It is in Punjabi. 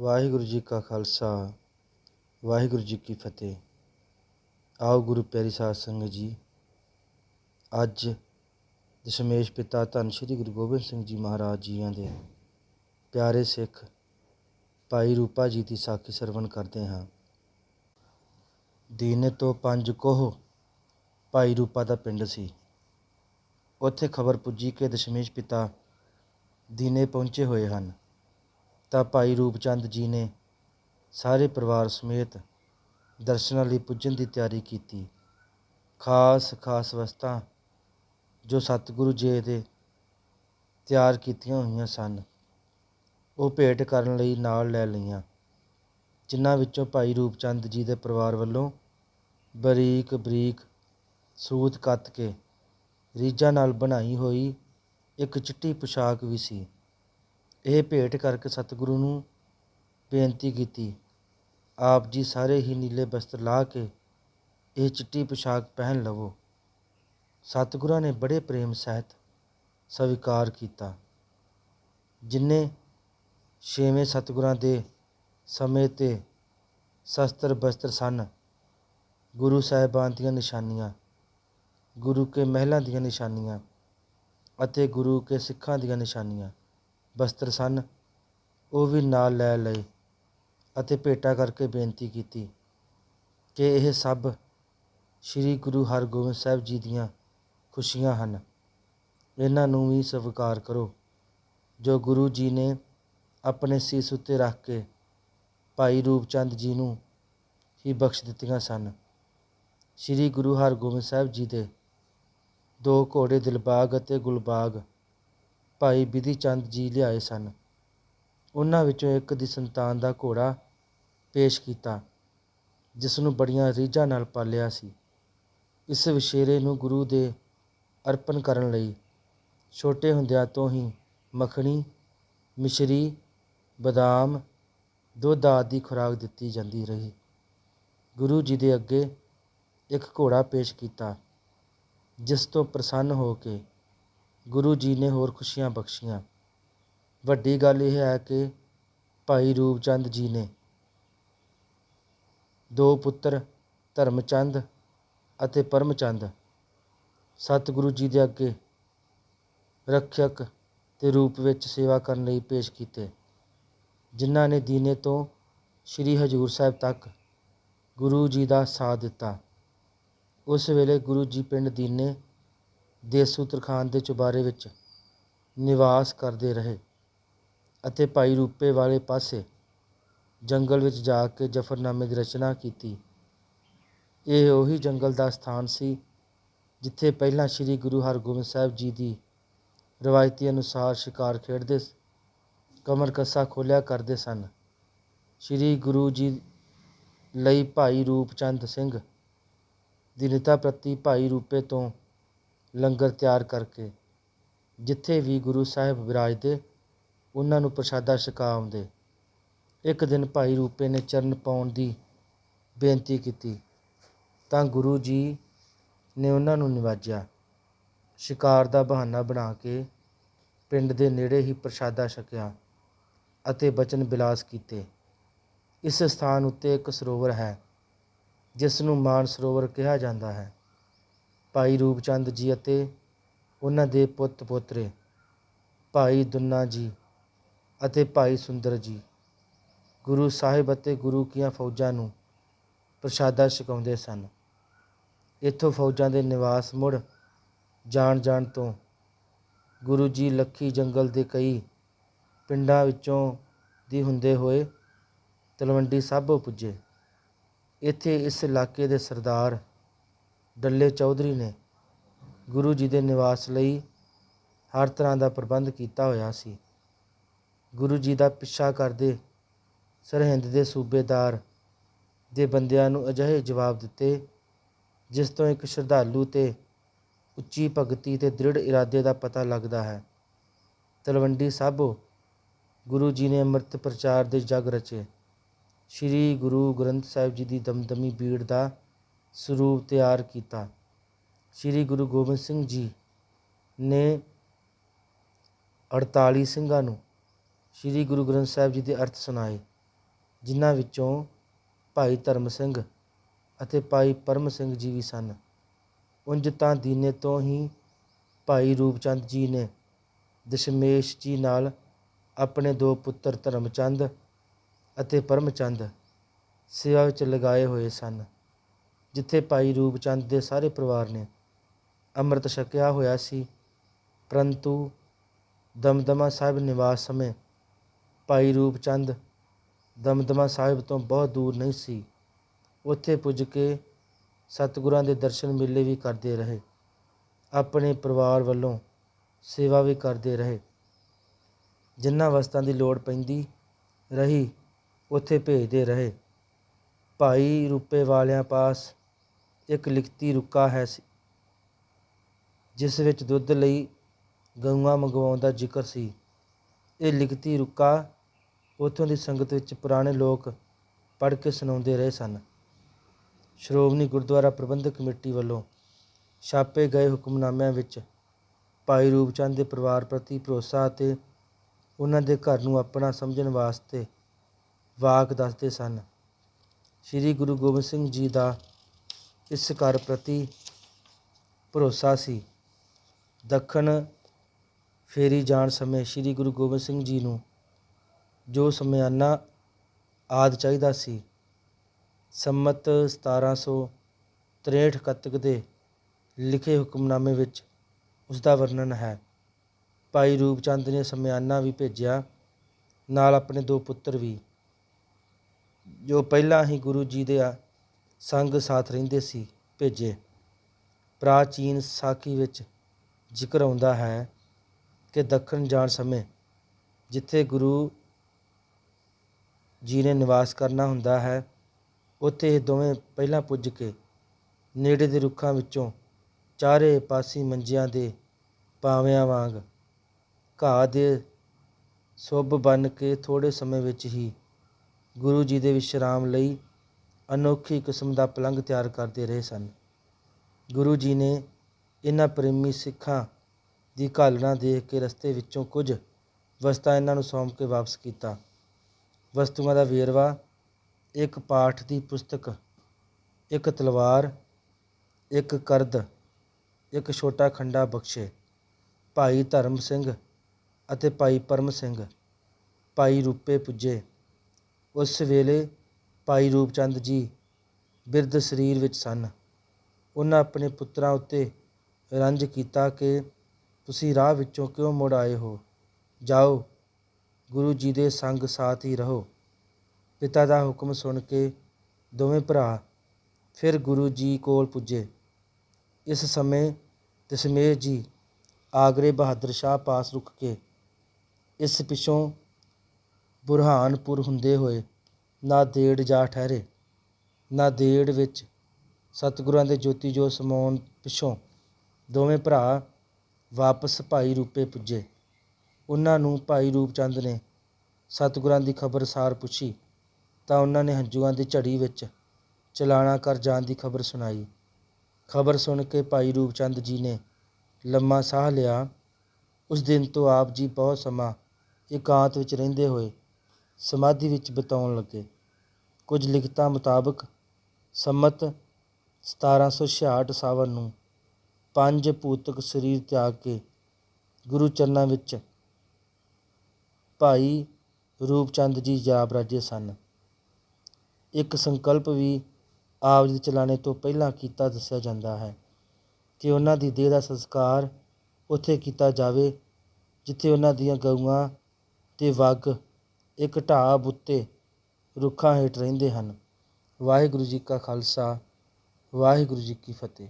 ਵਾਹਿਗੁਰੂ ਜੀ ਕਾ ਖਾਲਸਾ, ਵਾਹਿਗੁਰੂ ਜੀ ਕੀ ਫਤਿਹ। ਆਓ ਗੁਰੂ ਪਿਆਰੀ ਸਾਧ ਸੰਗਤ ਜੀ, ਅੱਜ ਦਸ਼ਮੇਸ਼ ਪਿਤਾ ਧੰਨ ਸ਼੍ਰੀ ਗੁਰੂ ਗੋਬਿੰਦ ਸਿੰਘ ਜੀ ਮਹਾਰਾਜ ਜੀਆਂ ਦੇ ਪਿਆਰੇ ਸਿੱਖ ਭਾਈ ਰੂਪਾ ਜੀ ਦੀ ਸਾਖੀ ਸਰਵਣ ਕਰਦੇ ਹਾਂ। ਦੀਨੇ ਤੋਂ ਪੰਜ ਕੋਹ ਭਾਈ ਰੂਪਾ ਦਾ ਪਿੰਡ ਸੀ। ਉੱਥੇ ਖਬਰ ਪੁੱਜੀ ਕਿ ਦਸ਼ਮੇਸ਼ ਪਿਤਾ ਦੀਨੇ ਪਹੁੰਚੇ ਹੋਏ ਹਨ। ਤਾਂ ਭਾਈ ਰੂਪ ਚੰਦ ਜੀ ਨੇ ਸਾਰੇ ਪਰਿਵਾਰ ਸਮੇਤ ਦਰਸ਼ਨਾਂ ਲਈ ਪੁੱਜਣ ਦੀ ਤਿਆਰੀ ਕੀਤੀ। ਖਾਸ ਖਾਸ ਵਸਤਾਂ ਜੋ ਸਤਿਗੁਰੂ ਜੀ ਦੇ ਤਿਆਰ ਕੀਤੀਆਂ ਹੋਈਆਂ ਸਨ, ਉਹ ਭੇਟ ਕਰਨ ਲਈ ਨਾਲ ਲੈ ਲਈਆਂ, ਜਿਨ੍ਹਾਂ ਵਿੱਚੋਂ ਭਾਈ ਰੂਪ ਚੰਦ ਜੀ ਦੇ ਪਰਿਵਾਰ ਵੱਲੋਂ ਬਰੀਕ ਬਰੀਕ ਸੂਤ ਕੱਤ ਕੇ ਰੀਝਾਂ ਨਾਲ ਬਣਾਈ ਹੋਈ ਇੱਕ ਚਿੱਟੀ ਪੁਸ਼ਾਕ ਵੀ ਸੀ। ਇਹ ਭੇਟ ਕਰਕੇ ਸਤਿਗੁਰੂ ਨੂੰ ਬੇਨਤੀ ਕੀਤੀ। ਆਪ ਜੀ ਸਾਰੇ ਹੀ ਨੀਲੇ ਬਸਤਰ ਲਾ ਕੇ ਇਹ ਚਿੱਟੀ ਪੁਸ਼ਾਕ ਪਹਿਨ ਲਵੋ। ਸਤਿਗੁਰਾਂ ਨੇ ਬੜੇ ਪ੍ਰੇਮ ਸਹਿਤ ਸਵੀਕਾਰ ਕੀਤਾ। ਜਿਨ੍ਹਾਂ ਛੇਵੇਂ ਸਤਿਗੁਰਾਂ ਦੇ ਸਮੇਂ ਤੇ ਸ਼ਸਤਰ ਬਸਤਰ ਸਨ, ਗੁਰੂ ਸਾਹਿਬਾਨ ਦੀਆਂ ਨਿਸ਼ਾਨੀਆਂ, ਗੁਰੂ ਕੇ ਮਹਿਲਾਂ ਦੀਆਂ ਨਿਸ਼ਾਨੀਆਂ ਅਤੇ ਗੁਰੂ ਕੇ ਸਿੱਖਾਂ ਦੀਆਂ ਨਿਸ਼ਾਨੀਆਂ ਵਸਤਰ ਸਨ। ਉਹ ਵੀ ਨਾਲ ਲੈ ਲਏ ਅਤੇ ਭੇਟਾ ਕਰਕੇ ਬੇਨਤੀ ਕੀਤੀ ਕਿ ਇਹ ਸਭ ਸ੍ਰੀ ਗੁਰੂ ਹਰਗੋਬਿੰਦ ਸਾਹਿਬ ਜੀ ਦੀਆਂ ਖੁਸ਼ੀਆਂ ਹਨ। ਇਹਨਾਂ ਨੂੰ ਵੀ ਸਵੀਕਾਰ ਕਰੋ, ਜੋ ਗੁਰੂ ਜੀ ਨੇ ਆਪਣੇ ਸੀਸ ਉੱਤੇ ਰੱਖ ਕੇ ਭਾਈ ਰੂਪਚੰਦ ਜੀ ਨੂੰ ਹੀ ਬਖਸ਼ ਦਿੱਤੀਆਂ ਸਨ। ਸ੍ਰੀ ਗੁਰੂ ਹਰਗੋਬਿੰਦ ਸਾਹਿਬ ਜੀ ਦੇ ਦੋ ਘੋੜੇ ਦਿਲਬਾਗ ਅਤੇ ਗੁਲਬਾਗ ਭਾਈ ਬਿਧੀ ਚੰਦ ਜੀ ਲਿਆਏ ਸਨ। ਉਹਨਾਂ ਵਿੱਚੋਂ ਇੱਕ ਦੀ ਸੰਤਾਨ ਦਾ ਘੋੜਾ ਪੇਸ਼ ਕੀਤਾ ਜਿਸ ਨੂੰ ਬੜੀਆਂ ਰੀਝਾਂ ਨਾਲ ਪਾਲਿਆ ਸੀ। ਇਸ ਵਿਸ਼ੇਰੇ ਨੂੰ ਗੁਰੂ ਦੇ ਅਰਪਣ ਕਰਨ ਲਈ ਛੋਟੇ ਹੁੰਦਿਆਂ ਤੋਂ ਹੀ ਮੱਖਣੀ, ਮਿਸ਼ਰੀ, ਬਦਾਮ, ਦੁੱਧ ਆਦਿ ਖੁਰਾਕ ਦਿੱਤੀ ਜਾਂਦੀ ਰਹੀ। ਗੁਰੂ ਜੀ ਦੇ ਅੱਗੇ ਇੱਕ ਘੋੜਾ ਪੇਸ਼ ਕੀਤਾ, ਜਿਸ ਤੋਂ ਪ੍ਰਸੰਨ ਹੋ ਕੇ ਗੁਰੂ ਜੀ ਨੇ ਹੋਰ ਖੁਸ਼ੀਆਂ ਬਖਸ਼ੀਆਂ। ਵੱਡੀ ਗੱਲ ਇਹ ਹੈ ਕਿ ਭਾਈ ਰੂਪਚੰਦ ਜੀ ਨੇ ਦੋ ਪੁੱਤਰ, ਧਰਮਚੰਦ ਅਤੇ ਪਰਮਚੰਦ, ਸਤਿਗੁਰੂ ਜੀ ਦੇ ਅੱਗੇ ਰੱਖਿਅਕ ਦੇ ਰੂਪ ਵਿੱਚ ਸੇਵਾ ਕਰਨ ਲਈ ਪੇਸ਼ ਕੀਤੇ, ਜਿਨ੍ਹਾਂ ਨੇ ਦੀਨੇ ਤੋਂ ਸ੍ਰੀ ਹਜੂਰ ਸਾਹਿਬ ਤੱਕ ਗੁਰੂ ਜੀ ਦਾ ਸਾਥ ਦਿੱਤਾ। ਉਸ ਵੇਲੇ ਗੁਰੂ ਜੀ ਪਿੰਡ ਦੀਨੇ ਦੇਸੂ ਤਰਖਾਨ ਦੇ ਚੁਬਾਰੇ ਵਿੱਚ ਨਿਵਾਸ ਕਰਦੇ ਰਹੇ ਅਤੇ ਭਾਈ ਰੂਪੇ ਵਾਲੇ ਪਾਸੇ ਜੰਗਲ ਵਿੱਚ ਜਾ ਕੇ ਜਫਰਨਾਮੇ ਦੀ ਰਚਨਾ ਕੀਤੀ। ਇਹ ਉਹੀ ਜੰਗਲ ਦਾ ਸਥਾਨ ਸੀ ਜਿੱਥੇ ਪਹਿਲਾਂ ਸ੍ਰੀ ਗੁਰੂ ਹਰਗੋਬਿੰਦ ਸਾਹਿਬ ਜੀ ਦੀ ਰਵਾਇਤੀ ਅਨੁਸਾਰ ਸ਼ਿਕਾਰ ਖੇਡਦੇ ਕਮਰ ਕੱਸਾ ਖੋਲਿਆ ਕਰਦੇ ਸਨ। ਸ੍ਰੀ ਗੁਰੂ ਜੀ ਲਈ ਭਾਈ ਰੂਪਚੰਦ ਸਿੰਘ ਦੀ ਨਿਤਾ ਪ੍ਰਤੀ ਭਾਈ ਰੂਪੇ ਤੋਂ ਲੰਗਰ ਤਿਆਰ ਕਰਕੇ ਜਿੱਥੇ ਵੀ ਗੁਰੂ ਸਾਹਿਬ ਵਿਰਾਜਦੇ ਉਹਨਾਂ ਨੂੰ ਪ੍ਰਸ਼ਾਦਾ ਛਕਾ ਆਉਂਦੇ ਇੱਕ ਦਿਨ ਭਾਈ ਰੂਪੇ ਨੇ ਚਰਨ ਪਾਉਣ ਦੀ ਬੇਨਤੀ ਕੀਤੀ, ਤਾਂ ਗੁਰੂ ਜੀ ਨੇ ਉਹਨਾਂ ਨੂੰ ਨਿਵਾਜਿਆ। ਸ਼ਿਕਾਰ ਦਾ ਬਹਾਨਾ ਬਣਾ ਕੇ ਪਿੰਡ ਦੇ ਨੇੜੇ ਹੀ ਪ੍ਰਸ਼ਾਦਾ ਛਕਿਆ ਅਤੇ ਬਚਨ ਬਿਲਾਸ ਕੀਤੇ। ਇਸ ਸਥਾਨ ਉੱਤੇ ਇੱਕ ਸਰੋਵਰ ਹੈ, ਜਿਸ ਨੂੰ ਮਾਨ ਸਰੋਵਰ ਕਿਹਾ ਜਾਂਦਾ ਹੈ। ਭਾਈ ਰੂਪ ਚੰਦ ਜੀ ਅਤੇ ਉਹਨਾਂ ਦੇ ਪੁੱਤ ਪੋਤਰੇ, ਭਾਈ ਦੁੰਨਾ ਜੀ ਅਤੇ ਭਾਈ ਸੁੰਦਰ ਜੀ। ਗੁਰੂ ਸਾਹਿਬ ਅਤੇ ਗੁਰੂ ਕੀਆਂ ਫੌਜਾਂ ਨੂੰ ਪ੍ਰਸ਼ਾਦਾ ਛਕਾਉਂਦੇ ਸਨ। ਇੱਥੋਂ ਫੌਜਾਂ ਦੇ ਨਿਵਾਸ ਮੁੜ ਜਾਣ ਜਾਣ ਤੋਂ ਗੁਰੂ ਜੀ ਲੱਖੀ ਜੰਗਲ ਦੇ ਕਈ ਪਿੰਡਾਂ ਵਿੱਚੋਂ ਦੀ ਹੁੰਦੇ ਹੋਏ ਤਲਵੰਡੀ ਸਾਬੋ ਪੁੱਜੇ। ਇੱਥੇ ਇਸ ਇਲਾਕੇ ਦੇ ਸਰਦਾਰ ਡੱਲੇ ਚੌਧਰੀ ਨੇ ਗੁਰੂ ਜੀ ਦੇ ਨਿਵਾਸ ਲਈ ਹਰ ਤਰ੍ਹਾਂ ਦਾ ਪ੍ਰਬੰਧ ਕੀਤਾ ਹੋਇਆ ਸੀ। ਗੁਰੂ ਜੀ ਦਾ ਪਿੱਛਾ ਕਰਦੇ ਸਰਹਿੰਦ ਦੇ ਸੂਬੇਦਾਰ ਦੇ ਬੰਦਿਆਂ ਨੂੰ ਅਜਿਹੇ ਜਵਾਬ ਦਿੱਤੇ, ਜਿਸ ਤੋਂ ਇੱਕ ਸ਼ਰਧਾਲੂ ਤੇ ਉੱਚੀ ਭਗਤੀ ਤੇ ਦ੍ਰਿੜ ਇਰਾਦੇ ਦਾ ਪਤਾ ਲੱਗਦਾ ਹੈ। ਤਲਵੰਡੀ ਸਾਬੋ ਗੁਰੂ ਜੀ ਨੇ ਅੰਮ੍ਰਿਤ ਪ੍ਰਚਾਰ ਦੇ ਜਗ ਰਚੇ। ਸ੍ਰੀ ਗੁਰੂ ਗ੍ਰੰਥ ਸਾਹਿਬ ਜੀ ਦੀ ਦਮਦਮੀ ਬੀੜ ਦਾ ਸਰੂਪ ਤਿਆਰ ਕੀਤਾ। ਸ੍ਰੀ ਗੁਰੂ ਗੋਬਿੰਦ ਸਿੰਘ ਜੀ ਨੇ 48 ਸਿੰਘਾਂ ਨੂੰ ਸ੍ਰੀ ਗੁਰੂ ਗ੍ਰੰਥ ਸਾਹਿਬ ਜੀ ਦੇ ਅਰਥ ਸੁਣਾਏ, ਜਿਨ੍ਹਾਂ ਵਿੱਚੋਂ ਭਾਈ ਧਰਮ ਸਿੰਘ ਅਤੇ ਭਾਈ ਪਰਮ ਸਿੰਘ ਜੀ ਵੀ ਸਨ। ਉਂਝ ਤਾਂ ਦੀਨੇ ਤੋਂ ਹੀ ਭਾਈ ਰੂਪਚੰਦ ਜੀ ਨੇ ਦਸ਼ਮੇਸ਼ ਜੀ ਨਾਲ ਆਪਣੇ ਦੋ ਪੁੱਤਰ ਧਰਮਚੰਦ ਅਤੇ ਪਰਮਚੰਦ ਸੇਵਾ ਵਿੱਚ ਲਗਾਏ ਹੋਏ ਸਨ। ਜਿੱਥੇ ਭਾਈ ਰੂਪਚੰਦ ਦੇ ਸਾਰੇ ਪਰਿਵਾਰ ਨੇ ਅੰਮ੍ਰਿਤ ਛਕਿਆ ਹੋਇਆ ਸੀ, ਪਰੰਤੂ ਦਮਦਮਾ ਸਾਹਿਬ ਨਿਵਾਸ ਸਮੇਂ ਭਾਈ ਰੂਪਚੰਦ ਦਮਦਮਾ ਸਾਹਿਬ ਤੋਂ ਬਹੁਤ ਦੂਰ ਨਹੀਂ ਸੀ। ਉੱਥੇ ਪੁੱਜ ਕੇ ਸਤਿਗੁਰਾਂ ਦੇ ਦਰਸ਼ਨ ਮੇਲੇ ਵੀ ਕਰਦੇ ਰਹੇ, ਆਪਣੇ ਪਰਿਵਾਰ ਵੱਲੋਂ ਸੇਵਾ ਵੀ ਕਰਦੇ ਰਹੇ। ਜਿਨ੍ਹਾਂ ਵਸਤਾਂ ਦੀ ਲੋੜ ਪੈਂਦੀ ਰਹੀ, ਉੱਥੇ ਭੇਜਦੇ ਰਹੇ। ਭਾਈ ਰੂਪੇ ਵਾਲਿਆਂ ਪਾਸ ਇੱਕ ਲਿਖਤੀ ਰੁਕਾ ਹੈ ਸੀ, ਜਿਸ ਵਿੱਚ ਦੁੱਧ ਲਈ ਗਊਆਂ ਮੰਗਵਾਉਣ ਦਾ ਜ਼ਿਕਰ ਸੀ। ਇਹ ਲਿਖਤੀ ਰੁਕਾ ਉੱਥੋਂ ਦੀ ਸੰਗਤ ਵਿੱਚ ਪੁਰਾਣੇ ਲੋਕ ਪੜ੍ਹ ਕੇ ਸੁਣਾਉਂਦੇ ਰਹੇ ਸਨ। ਸ਼੍ਰੋਮਣੀ ਗੁਰਦੁਆਰਾ ਪ੍ਰਬੰਧਕ ਕਮੇਟੀ ਵੱਲੋਂ ਛਾਪੇ ਗਏ ਹੁਕਮਨਾਮਿਆਂ ਵਿੱਚ ਭਾਈ ਰੂਪਚੰਦ ਦੇ ਪਰਿਵਾਰ ਪ੍ਰਤੀ ਭਰੋਸਾ ਅਤੇ ਉਹਨਾਂ ਦੇ ਘਰ ਨੂੰ ਆਪਣਾ ਸਮਝਣ ਵਾਸਤੇ ਵਾਕ ਦੱਸਦੇ ਸਨ। ਸ੍ਰੀ ਗੁਰੂ ਗੋਬਿੰਦ ਸਿੰਘ ਜੀ ਦਾ ਇਸ ਘਰ ਪ੍ਰਤੀ ਭਰੋਸਾ ਸੀ। ਦੱਖਣ ਫੇਰੀ ਜਾਣ ਸਮੇਂ ਸ੍ਰੀ ਗੁਰੂ ਗੋਬਿੰਦ ਸਿੰਘ ਜੀ ਨੂੰ ਜੋ ਸਮਿਆਨਾ ਆਦਿ ਚਾਹੀਦਾ ਸੀ, ਸੰਮਤ 1763 ਕੱਤਕ ਦੇ ਲਿਖੇ ਹੁਕਮਨਾਮੇ ਵਿੱਚ ਉਸ ਦਾ ਵਰਣਨ ਹੈ। ਭਾਈ ਰੂਪਚੰਦ ਨੇ ਸਮਿਆਨਾ ਵੀ ਭੇਜਿਆ, ਨਾਲ ਆਪਣੇ ਦੋ ਪੁੱਤਰ ਵੀ, ਜੋ ਪਹਿਲਾਂ ਹੀ ਗੁਰੂ ਜੀ ਦੇ ਸੰਗ ਸਾਥ ਰਹਿੰਦੇ ਸੀ, ਭੇਜੇ। ਪ੍ਰਾਚੀਨ ਸਾਖੀ ਵਿੱਚ ਜ਼ਿਕਰ ਆਉਂਦਾ ਹੈ ਕਿ ਦੱਖਣ ਜਾਣ ਸਮੇਂ ਜਿੱਥੇ ਗੁਰੂ ਜੀ ਨੇ ਨਿਵਾਸ ਕਰਨਾ ਹੁੰਦਾ ਹੈ, ਉੱਥੇ ਇਹ ਦੋਵੇਂ ਪਹਿਲਾਂ ਪੁੱਜ ਕੇ ਨੇੜੇ ਦੇ ਰੁੱਖਾਂ ਵਿੱਚੋਂ ਚਾਰੇ ਪਾਸੀ ਮੰਜਿਆਂ ਦੇ ਪਾਵਿਆਂ ਵਾਂਗ ਘਾਹ ਦੇ ਸੁੱਭ ਬਣ ਕੇ ਥੋੜੇ ਸਮੇਂ ਵਿੱਚ ਹੀ ਗੁਰੂ ਜੀ ਦੇ ਵਿਸ਼ਰਾਮ ਲਈ ਅਨੋਖੀ ਕਿਸਮ ਦਾ ਪਲੰਗ ਤਿਆਰ ਕਰਦੇ ਰਹੇ ਸਨ। ਗੁਰੂ ਜੀ ਨੇ ਇਹਨਾਂ ਪ੍ਰੇਮੀ ਸਿੱਖਾਂ ਦੀ ਘਾਲਣਾ ਦੇਖ ਕੇ ਰਸਤੇ ਵਿੱਚੋਂ ਕੁਝ ਵਸਤਾਂ ਇਹਨਾਂ ਨੂੰ ਸੌਂਪ ਕੇ ਵਾਪਸ ਕੀਤਾ। ਵਸਤੂਆਂ ਦਾ ਵੇਰਵਾ, ਇੱਕ ਪਾਠ ਦੀ ਪੁਸਤਕ, ਇੱਕ ਤਲਵਾਰ, ਇੱਕ ਕਰਦ, ਇੱਕ ਛੋਟਾ ਖੰਡਾ ਬਖਸ਼ੇ, ਭਾਈ ਧਰਮ ਸਿੰਘ ਅਤੇ ਭਾਈ ਪਰਮ ਸਿੰਘ, ਭਾਈ ਰੂਪੇ ਪੁੱਜੇ। ਉਸ ਵੇਲੇ ਭਾਈ ਰੂਪਚੰਦ ਜੀ ਬਿਰਧ ਸਰੀਰ ਵਿੱਚ ਸਨ। ਉਹਨਾਂ ਆਪਣੇ ਪੁੱਤਰਾਂ ਉੱਤੇ ਰੰਜ ਕੀਤਾ ਕਿ ਤੁਸੀਂ ਰਾਹ ਵਿੱਚੋਂ ਕਿਉਂ ਮੁੜ ਆਏ ਹੋ? ਜਾਓ, ਗੁਰੂ ਜੀ ਦੇ ਸੰਗ ਸਾਥ ਹੀ ਰਹੋ। ਪਿਤਾ ਦਾ ਹੁਕਮ ਸੁਣ ਕੇ ਦੋਵੇਂ ਭਰਾ ਫਿਰ ਗੁਰੂ ਜੀ ਕੋਲ ਪੁੱਜੇ। ਇਸ ਸਮੇਂ ਦਸ਼ਮੇਸ਼ ਜੀ ਆਗਰੇ ਬਹਾਦਰ ਸ਼ਾਹ ਪਾਸ ਰੁਕ ਕੇ ਇਸ ਪਿਛੋਂ ਬੁਰਹਾਨਪੁਰ ਹੁੰਦੇ ਹੋਏ ਨਾਦੇੜ ਜਾ ਠਹਿਰੇ ਨਾਦੇੜ ਵਿੱਚ ਸਤਿਗੁਰਾਂ ਦੇ ਜੋਤੀ ਜੋਤ ਸਮਾਉਣ ਪਿੱਛੋਂ ਦੋਵੇਂ ਭਰਾ ਵਾਪਸ ਭਾਈ ਰੂਪੇ ਪੁੱਜੇ। ਉਹਨਾਂ ਨੂੰ ਭਾਈ ਰੂਪਚੰਦ ਨੇ ਸਤਿਗੁਰਾਂ ਦੀ ਖਬਰ ਸਾਰ ਪੁੱਛੀ, ਤਾਂ ਉਹਨਾਂ ਨੇ ਹੰਝੂਆਂ ਦੀ ਝੜੀ ਵਿੱਚ ਚਲਾਣਾ ਕਰ ਜਾਣ ਦੀ ਖਬਰ ਸੁਣਾਈ। ਖਬਰ ਸੁਣ ਕੇ ਭਾਈ ਰੂਪਚੰਦ ਜੀ ਨੇ ਲੰਮਾ ਸਾਹ ਲਿਆ। ਉਸ ਦਿਨ ਤੋਂ ਆਪ ਜੀ ਬਹੁਤ ਸਮਾਂ ਇਕਾਂਤ ਵਿੱਚ ਰਹਿੰਦੇ ਹੋਏ ਸਮਾਧੀ ਵਿੱਚ ਬਿਤਾਉਣ ਲੱਗੇ। ਕੁਝ ਲਿਖਤਾਂ ਮੁਤਾਬਕ ਸੰਮਤ 1766 ਸਾਵਨ ਨੂੰ ਪੰਜ ਭੂਤਕ ਸਰੀਰ ਤਿਆਗ ਕੇ ਗੁਰੂ ਚਰਨਾਂ ਵਿੱਚ ਭਾਈ ਰੂਪਚੰਦ ਜੀ ਜਾਬ ਰਾਜੇ ਸਨ। ਇੱਕ ਸੰਕਲਪ ਵੀ ਆਪ ਜੀ ਚਲਾਣੇ ਤੋਂ ਪਹਿਲਾਂ ਕੀਤਾ ਦੱਸਿਆ ਜਾਂਦਾ ਹੈ ਕਿ ਉਹਨਾਂ ਦੀ ਦੇਹ ਦਾ ਸੰਸਕਾਰ ਉੱਥੇ ਕੀਤਾ ਜਾਵੇ, ਜਿੱਥੇ ਉਹਨਾਂ ਦੀਆਂ ਗਊਆਂ ਤੇ ਵੱਗ ਇੱਕ ਢਾਬ ਉੱਤੇ ਰੁੱਖਾਂ ਹੇਠ ਰਹਿੰਦੇ ਹਨ। ਵਾਹਿਗੁਰੂ ਜੀ ਕਾ ਖਾਲਸਾ, ਵਾਹਿਗੁਰੂ ਜੀ ਕੀ ਫਤਿਹ।